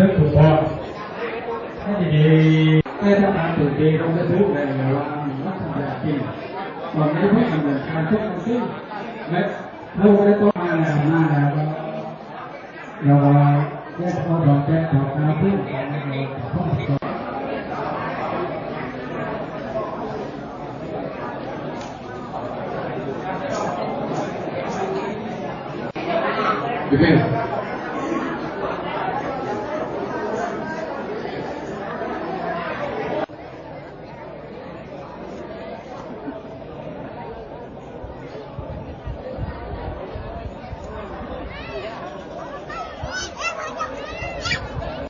ทึกถูกต้องให้ดีให้ทำงานถูกดีลงบันทึกในเวลางวัฒนธรรมจริงตอนนี้เพื่อดำเนินการทุกสิ่งและเราได้ต้องมาแล้วมาแล้วเราแยกข้อดอกแยกดอกนาพึ่งของเราต้องต่อ Depende.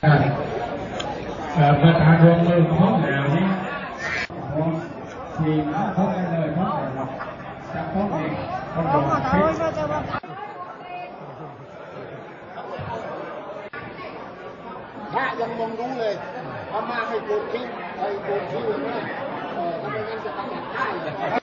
À, เอ่อประธานรวมมือของห้องแถวนี้ของทีมเขาได้เลยห้องแถวเราจากห้องเองห้อง Vamos เรา a ปิด hoy no te va a พระยังมองรู้เลยพม่าให้โกนทิ้งไอ้โกนทิ้งเลยนะทำไมงั้นจะตั้งหลักได้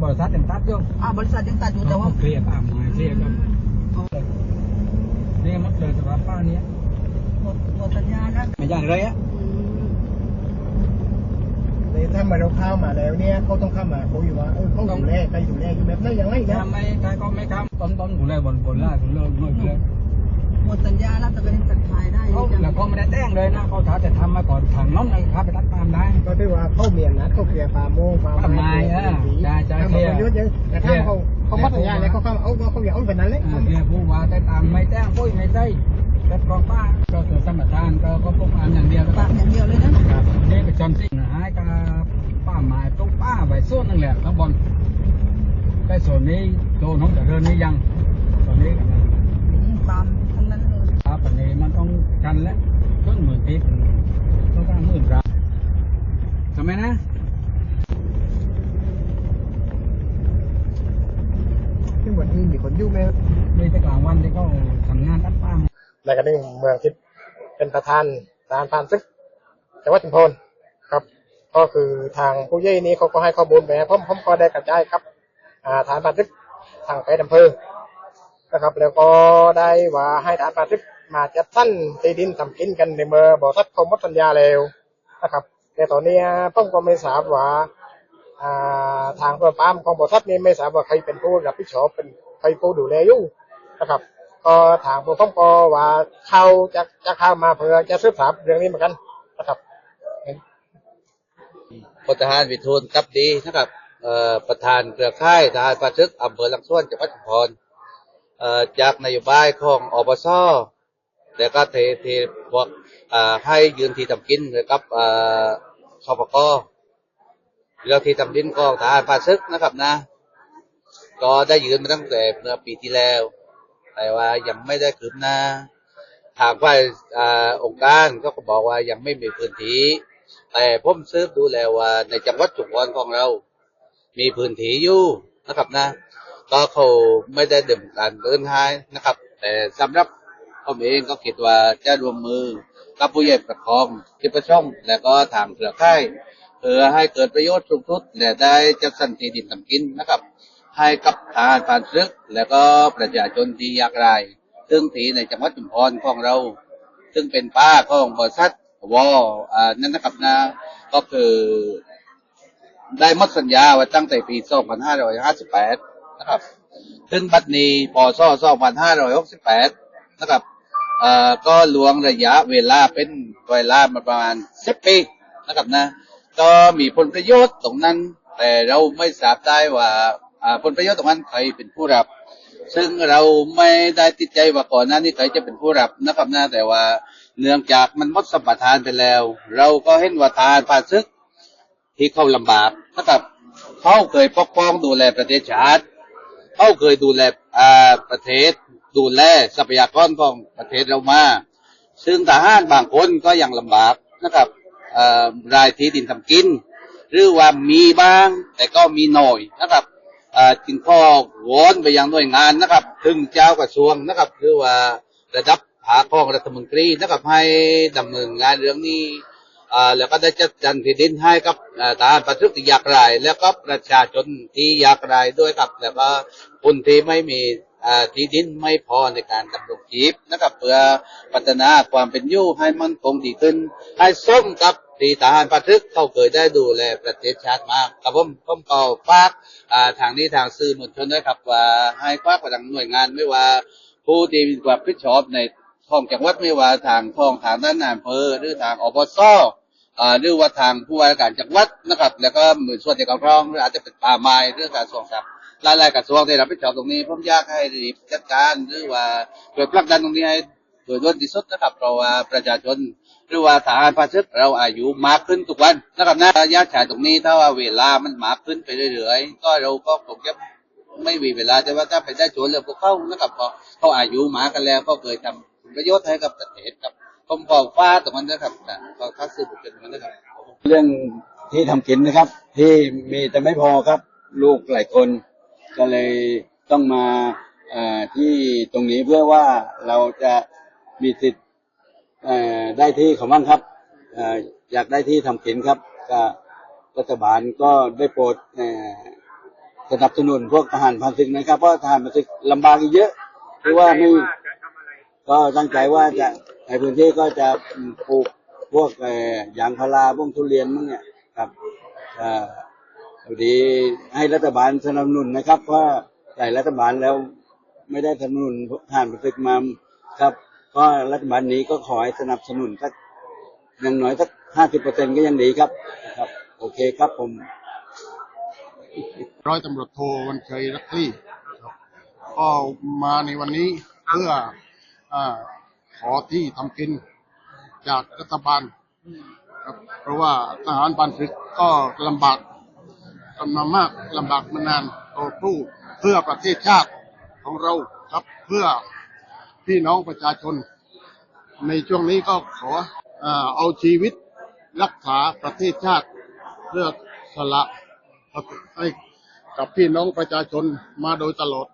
บบริษัทยังตัดอยู่อ่าบริษัทยังตัดอยู่แต่ว่าเคลียร์ป่าไม้เคลียร์กับนี่มันเลยสำหรับป้าเนี้ยหมดหมดสัญญาแล้วไม่อย่างไรอะเลยถ้ามาเราเข้ามาแล้วเนี่ยเขาต้องเข้ามาเขาอยู่ว่าเออเขาดูแลใครดูแลอยู่แบบนั้นยังไงนะทำไม่ใครก็ไม่ทำต้นต้นกูเลยบนบนล่ากูเลิกเลิกเลยหมดสัญญาแล้วแต่ก็ยังตัดขายได้ เขาแล้วเขาไม่ได้แจ้งเลยนะเขาท้าจะทำมาก่อนทางน้องนะครับไปตัดตามได้ก็ที่ว่าเขาเมียนนัดเขาเคลียร์ฟาร์มโมงฟาร์มฟาร์มไม้เออใช่ใช่ทำเคลียร์มาเยอะเยอะแต่ถ้าเขาเขามัดสัญญาแล้วเขาเข้ามาเอาเขาอยากเอาแบบนั้นเลยเรียกผู้ว่าได้ตามไม่แจ้งปุ้ยไม่ใช่แต่กองป้าก็คือสมรทานก็ก็พวกอันอย่างเดียวแล้วปากอย่างเดียวเลยนะครับนี่เป็นจอมสิ่งหายกับป้าหมายตุ๊กป้าไว้ส่วนนึงแหละข้างบนแต่ส่วนนี้โดนน้องแต่เดินนี้ยังส่วนนี้ตามทั้งนั้นเลยครับอันนี้มันต้อง กันแล้วเครื่องหมื่นทิพย์ต้องการหมื่นรับทำไมนะซึ่งวันนี้มีคนยุ่งไหมมีแต่กลางวันที่เขาทำงานตัดป้าในกระดิ่งเมืองทิพย์เป็นประธานประธานพานซึกจังหวัดชุมพรครับ ก็คือทางผู้ใหญ่นี้เขาก็ให้ข้อมูลไปให้ผมผมก็ได้กระจายครับอ่าฐานบันทึกทางไปอำเภอนะครับ แล้วก็ได้ว่าให้ฐานบันทึก มาจัดสั้นที่ดินทำกินกันในเมื่อบอทัดเขาหมดสัญญาแล้วนะครับ แต่ตอนนี้ผมก็ไม่ทราบว่าทางเพื่อปามของบทัดนี้ไม่ทราบว่าใครเป็นผู้รับผิดชอบเป็นใครผู้ดูแลอยู่นะครับ ก็ทางผู้ผมก็ว่าเข้าจะจะเข้ามาเพื่อจะสืบสาวเรื่องนี้เหมือนกันนะครับพลทหารวิทูลกับดีนะครับประธานเครือข่ายทหารประชึกอำเภอลังส่วนจังหวัดชุมพรจากนโยบายของอบซ แล้วก็เทเทพวกให้ยืนที่ทำกินเลยกับเอ่อสปกเรื่องที่ทำกินของทหารประชึกนะครับนะ ก็ได้ยืนมาตั้งแต่เมื่อปีที่แล้ว แต่ว่ายังไม่ได้คืบหน้าทางฝ่ายองค์การก็บอกว่ายังไม่มีพื้นที่ แต่ผมซื้อดูแล้วว่าในจังหวัดชุมพรของเรา มีพื้นที่อยู่นะครับนะ ก็เขาไม่ได้ดื่มการเดินทางนะครับ แต่สำหรับ มเองก็คิดว่าจะรวมมือกับผู้ใหญ่ประคองที่ประช่อง และก็ทางเครือข่ายเพื่อให้เกิดประโยชน์สูงสุดและได้จัดสรรที่ดินทำกินนะครับ ให้กับทหารผ่านศึก และก็ประชาชนที่ยากไร้ซึ่งที่ในจังหวัดชุมพรของเรา ซึ่งเป็นป้าของบริษัทวออ่านั่นนะครับนะก็คือได้มดสัญญาไว้ตั้งแต่ปี 2558 นะครับ ซึ่งบัดนี้พศ2568 นะครับ เอ่อก็ลวงระยะเวลาเป็นเวลามาประมาณ10ปีนะครับนะ ก็มีผลประโยชน์ตรงนั้น แต่เราไม่ทราบได้ว่าอ่าผลประโยชน์ตรงนั้นใครเป็นผู้รับ ซึ่งเราไม่ได้ติดใจว่าก่อนหน้านี้ใครจะเป็นผู้รับนะครับนะแต่ว่าเนื่องจากมันหมดสัมปทานไปแล้ว เราก็เห็นว่าทานผ่านซึกที่เขาลำบากนะครับเขาเคยปกป้องดูแลประเทศชาติเขาเคยดูแลอ่าประเทศ ดูแลทรัพยากรของประเทศเรามา ซึ่งทหารบางคนก็ยังลำบากนะครับรายที่ดินทำกิน หรือว่ามีบ้าง แต่ก็มีหน่อยนะครับจึงข้อวอนไปยังหน่วยงานนะครับ ถึงเจ้ากระทรวงนะครับคือว่าระดับภาคของรัฐมนตรีนะครับให้ดำเนินงานเรื่องนี้แล้วก็ได้จัดจันที่ดินให้กับทหารประทึกที่ยากไร้แล้วก็ประชาชนที่ยากไร้ด้วยครับ แล้วก็คนที่ไม่มี ที่ดินไม่พอในการดำรงชีพนะครับเพื่อพัฒนาความเป็นอยู่ให้มันคงดีขึ้น ให้ส้มกับที่ทหารประทึกเขาเคยได้ดูแลประเทศชาติมากกับผมผมก็ฝากาทางนี้ทางสื่อมวลชนด้วยครับว่าให้ฝากไปทางหน่วยงานไม่ว่าผู้ที่มีความรับผิดชอบในท้องจังหวัดไม่ว่าทางท้องทางด้านนายอำเภอหรือทางอบซอ่าหรือว่าทางผู้ว่าราการจังหวัดนะครับ แล้วก็หน่วยส่วนที่เกี่ยวข้องหรืออาจจะเป็นป่าไม้หรือการส่งทรัพย์ หลายๆกระทรวงที่รับผิดชอบตรงนี้ผมอยากให้รีบจัดการหรือว่าเกิดผลักดันตรงนี้ให้โดยด่วนที่สุดนะครับเพราะว่าประชาชนหรือว่าทหารพาศึกเราอายุมากขึ้นทุกวันนะครับนะระยะฉายตรงนี้ถ้าว่าเวลามันมากขึ้นไปเรื่อยๆก็เราก็คงจะไม่มีเวลาแต่ว่าถ้าไปได้ชวนเรื่องพวกเขานะครับพราะเขาอายุมากันแล้วก็เคยทำประโยชน์ให้กับประเทศครับผมบอกฟ้าตรงนั้นนะครับนะก็คัดซื้อบุคคลตรงนั้นนะครับ เรื่องที่ทำกินนะครับ ที่มีแต่ไม่พอครับ ลูกหลายคน ก็เลยต้องมาเอ่อที่ตรงนี้เพื่อว่าเราจะมีสิทธิ์เอ่อได้ที่เขาบ้างครับเอ่ออยากได้ที่ทำกินครับก็รัฐบาลก็ได้โปรดเอ่อสนับสนุนพวกทหารพันศึกนะครับ เพราะทหารพันศึกลำบากอีกเยอะเพราะว่าไม่ก็ตั้งใจว่าจะในพื้นที่ก็จะปลูกพวกเอ่อยางพาราพวกทุเรียนมั้งเนี่ยครับเอ่อ พอดีให้รัฐบาลสนับสนุนนะครับ เพราะใส่รัฐบาลแล้วไม่ได้สนับสนุนผ่านประศึกมาครับก็รัฐบาลนี้ก็ขอให้สนับสนุนสักอย่างน้อยสักห้าสิบเปอร์เซ็นก็ยังดีครับครับ โอเคครับผม ร้อยตำรวจโทวันชัยรักลี่ครับก็มาในวันนี้เพื่ออาขอที่ทำกินจากรัฐบาลครับเพราะว่าทหารปานศึกก็ลำบาก กันมามากลำบากมานานต่อสู้เพื่อประเทศชาติของเราครับเพื่อพี่น้องประชาชน ในช่วงนี้ก็ขอเอาชีวิตรักษาประเทศชาติเพื่อสละครับให้กับพี่น้องประชาชนมาโดยตลอด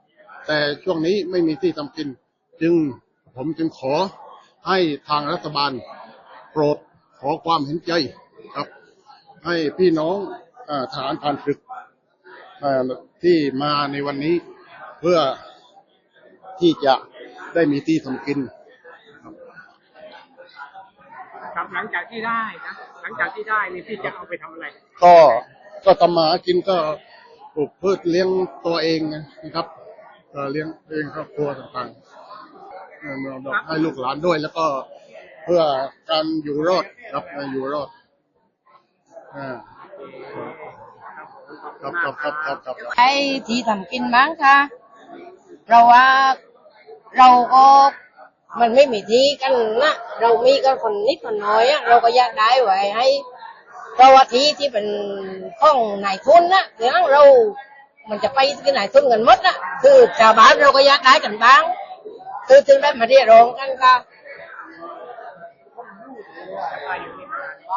แต่ช่วงนี้ไม่มีที่ทำกิน จึงผมจึงขอให้ทางรัฐบาลโปรดขอความเห็นใจครับ ให้พี่น้อง เอ่อทหารผ่านศึกเอ่อที่มาในวันนี้เพื่อที่จะได้มีที่ทำกิน ครับหลังจากที่ได้นะหลังจากที่ได้นี่พี่จะเอาไปทำอะไร ก็ก็ทำมาหากินก็ปลูกพืชเลี้ยงตัวเองนะครับก็เลี้ยงเลี้ยงครอบครัวต่างๆเอ่อให้ลูกหลานด้วย แล้วก็เพื่อการอยู่รอดครับอยู่รอดอ่า ครับครับครับครับครับให้ที่ทำกินบ้างค่ะเราว่าเราก็มันไม่มีที่กันนะเรามีกันคนนิดคนน้อยอะเราก็อยากได้ไว้ให้เพราะว่าที่ที่เป็นของนายทุนนะเดี๋ยวนั้นเรา มันจะไปที่นายทุนกันหมดนะคือชาวบ้านเราก็อยากได้กันบ้างคือถึงได้มาเรียกร้องกันค่ะ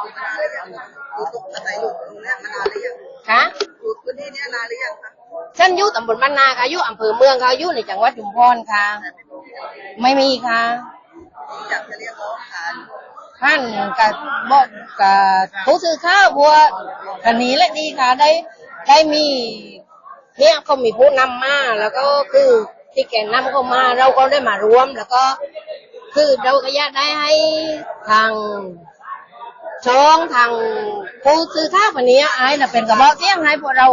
อยู่ตรงไหนอยู่ตรงเนี้ยมานานหรือยังคะอยู่พื้นที่เนี้ยนานหรือยังคะฉันอยู่ตำบลบ้านนาค่ะอยู่อำเภอเมืองค่ะอยู่ในจังหวัดชุมพรค่ะ ไม่มีค่ะอยากจะเรียกร้องหาท่านกับบอกกับผู้สื่อข่าวบัวกันนี้และดีค่ะได้ได้มี เนี่ยเขามีผู้นำมาแล้วก็คือที่แกนนำเข้ามาเราก็ได้มารวม แล้วก็คือเราก็อยากได้ให้ทาง ช่องทางผู้สื่อข่าวคนนี้ให้น่ะเป็นกระบอกเสียงให้พวกเรา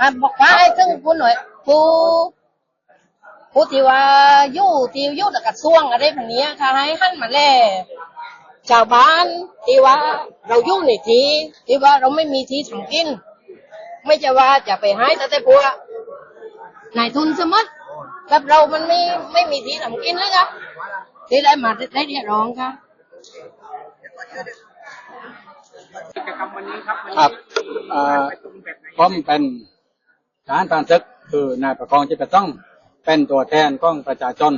อะบอกว่าให้ซึ่งผู้หน่วยผู้ผู้ที่ว่าอยู่ที่อยู่ต่กระทรวงอะไรแบบนี้ค่ะให้หันมาแลชาวบ้านที่ว่าเราอยู่ในที่ที่ว่าเราไม่มีที่ทำกิน ไม่ใช่ว่าจะไปให้แต่แต่พวกนายทุนสมมติกับเรามันไม่ไม่มีที่ทำกินเลยค่ะที่ได้มาได้เรียกร้องค่ะ กิจกรรมวันนี้ครับวันครันี้บเอ่อประชุมแบบไหนผมเป็นทหารผ่านศึกคือนายประคองจิตประต้องเป็นตัวแทนของประชาชน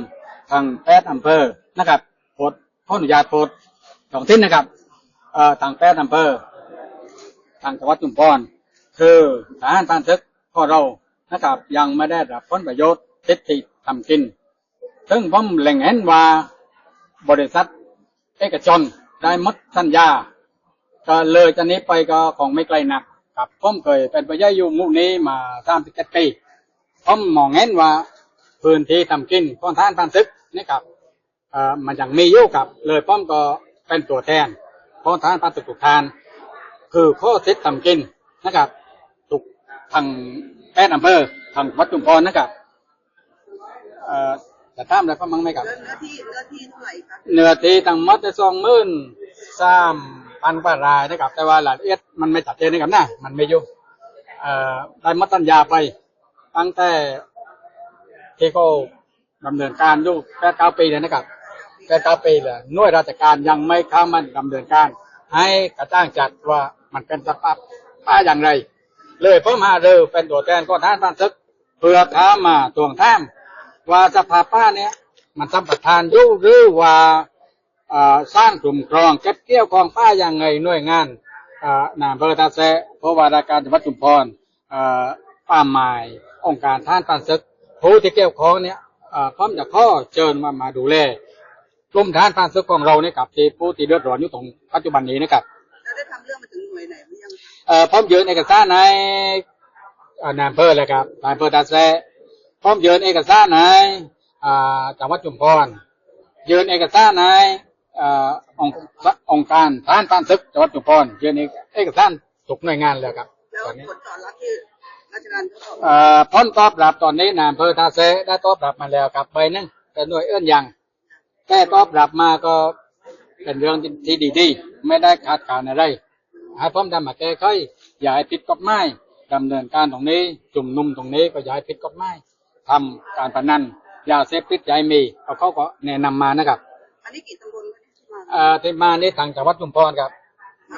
ทางแปดอำเภอนะครับโพดขออนุญาตโพดสองที่นะครับเอ่อทางแปดอำเภอทางจังหวัดจุมพรคือทหารผ่านศึกของเรานะครับยังไม่ได้รับผลประโยชน์ทิศที่ทำกิน ซึ่งผมเล็งเห็นว่าบริษัทเอกชน ได้หมดสัญญา ก็เลยจากนี้ไปก็คงไม่ไกลนักครับผมเคยเป็นพยาอยู่หมู่นี้มาสามสิบเจ็ดปีผมมองเห็นว่าพื้นที่ทำกินของท่านพันซึกนี่ครับเอ่อมันยังมีอยู่ครับ เลยผมก็เป็นตัวแทนของท่านพันซึกทุกทาน คือข้อเท็จทำกินนะครับทุกทางแพทย์อำเภอทางวัดจุมพรนะครับเอ่อ จะทำอะไรก็มั้งไหมครับเนื้อเนื้อที่เนื้อที่เท่าไหร่คะเนื้อที่ทั้งหมดจะสองหมื่นสามพันกว่ารายนะครับ แต่ว่าหลายละเอียดมันไม่ชัดเจนนะครับนะมันไม่อยู่เอ่อได้มัดสัญญาไป ตั้งแต่ที่เขาดำเนินการอยู่แค่เก้าปีเลยนะครับแค่เก้าปีเลยหน่วยราชการยังไม่เข้ามาดำเนินการ ให้กระจ้างจัดว่ามันเป็นสภาพป้าอย่างไร เลยเพิ่มมาเร็วเป็นตัวแทนก็ท่านบ้านซึกเพื่อเข้ามาตวงท่าม ว่าสภาพป้าเนี้ยมันสัมปทานอยู่หรือว่าอ่าสร้างกลุ่มครองเก็บเกี่ยวกองผ้าอย่างไงหน่วยงานอ่านาอำเภอตาแซะเพราะว่าราชการจังหวัดชุมพรอ่าป่าไม้องค์การท่านปานศึกผู้ที่เกี่ยวข้องเนี่ยอ่าพร้อมจะข้อเชิญมามาดูแลกลุ่มท่านปานศึกของเราเนี่ยกับที่ผู้ที่เดือดร้อนอยู่ตรงปัจจุบันนี้นะครับแล้วได้ทำเรื่องมาถึงหน่วยไหนหรือยังเอ่อพร้อมยืนเอกสารในอ่านายอำเภอเลยครับนายอำเภอตาแซะ พร้อมยืนเอกสารในอ่าจังหวัดชุมพรยืนเอกสารในเอ่อองค์องค์การทหานผ่านศึกจังหวัดชุมพรยืนเอกสารทุกหน่วยงานเลยครับแล้วตอนนี้ผลตอบรับที่ราชการเขาบอกเอ่อพ้นตอบรับตอนนี้นายอำเภอท่าเซได้ตอบรับมาแล้วครับใบหนึงแต่หน่วยเอื้อนยังแต่ตอบรับมาก็เป็นเรื่องที่ดีดีๆ ไม่ได้ขาดการอะไรให้ผมทำมาแก้ไขอย่าให้ผิดกฎหมายดำเนินการตรงนี้จุ่มนุมตรงนี้ก็อย่าให้ผิดกฎหมาย ทำการพนันยาเสพติดอย่าให้มีเขาเขาก็แนะนำมานะครับ อันนี้กี่ตำบลคะที่มาเอ่อที่มานี่ทางจังหวัดชุมพรครับ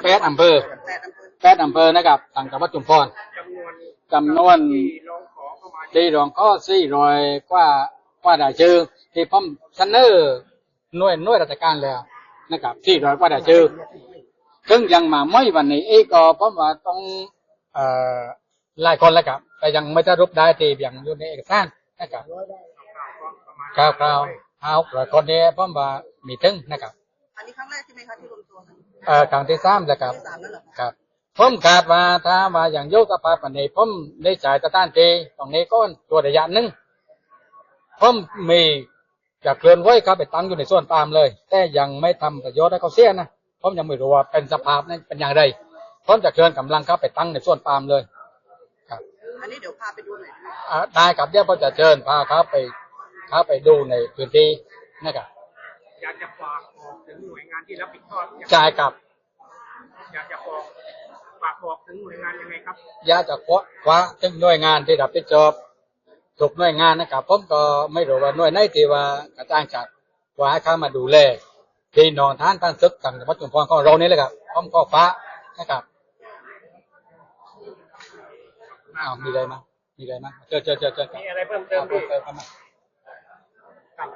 แปดอำเภอแปดอำเภอแปดอำเภอนะครับทางจังหวัดชุมพรจำนวนจำนวนที่ร้องขอเข้ามาที่รองข้อสี่รอยกว่ากว่าได้ชื่อที่ผมเสนอหน่วยหน่วยราชการแล้วนะครับสี่รอยกว่าได้ชื่อซึ่งยังมาไม่วันนี้อีกก็ผมว่าต้องเอ่อหลายคนแล้วครับแต่ยังไม่ได้รูปได้ที่ยังอยู่ในเอกสาร นะครับคราวคราวๆเอาร้อยคนนี้ผมว่ามีถึงนะครับ อันนี้ครั้งแรกใช่ไหมคะที่รวมตัวกันเอ่อครั้งที่สามแล้วครับที่สามแล้วเหรอคะครับผมคาดว่าถ้าว่าอย่างโยกสภาพปันนี้ผมได้จ่ายสถานที่ตรงนี้ก้อนตัวระยะหนึ่งผมมีจะเคลื่อนไหวเข้าไปตั้งอยู่ในส่วนปาล์มเลย แต่ยังไม่ทำประโยชน์ให้เขาเสียนะผมยังไม่รู้ว่าเป็นสภาพนั้นเป็นอย่างไรผมจะเคลื่อนกำลังเข้าไปตั้งในส่วนปาล์มเลยครับ อันนี้เดี๋ยวพาไปดูหน่อยนะอ่าได้ครับเดี๋ยวผมจะเชิญพาเขาไปเขาไปดูในพื้นที่นะครับอยากจะฝากบอกถึงหน่วยงานที่รับผิดชอบอยากจ่ายกับ อยากจะบอกฝากบอกถึงหน่วยงานยังไงครับ อยากจะคว้าคว้าถึงหน่วยงานที่รับผิดชอบทุกหน่วยงานนะครับผมก็ไม่รู้ว่าหน่วยไหนที่ว่ากระจ้างจัดว่าให้เข้ามาดูแลพี่น้องท่านท่านซึกต่างจังหวัดชุมพรของเรานี่แหละครับผมก็ฟ้านะครับ อ้าวมีอะไรมั้ยมีอะไรมั้ยเจอเจอเจอเจอมีอะไรเพิ่มเติมเพิ่พี่มเติมเข้ามาครับ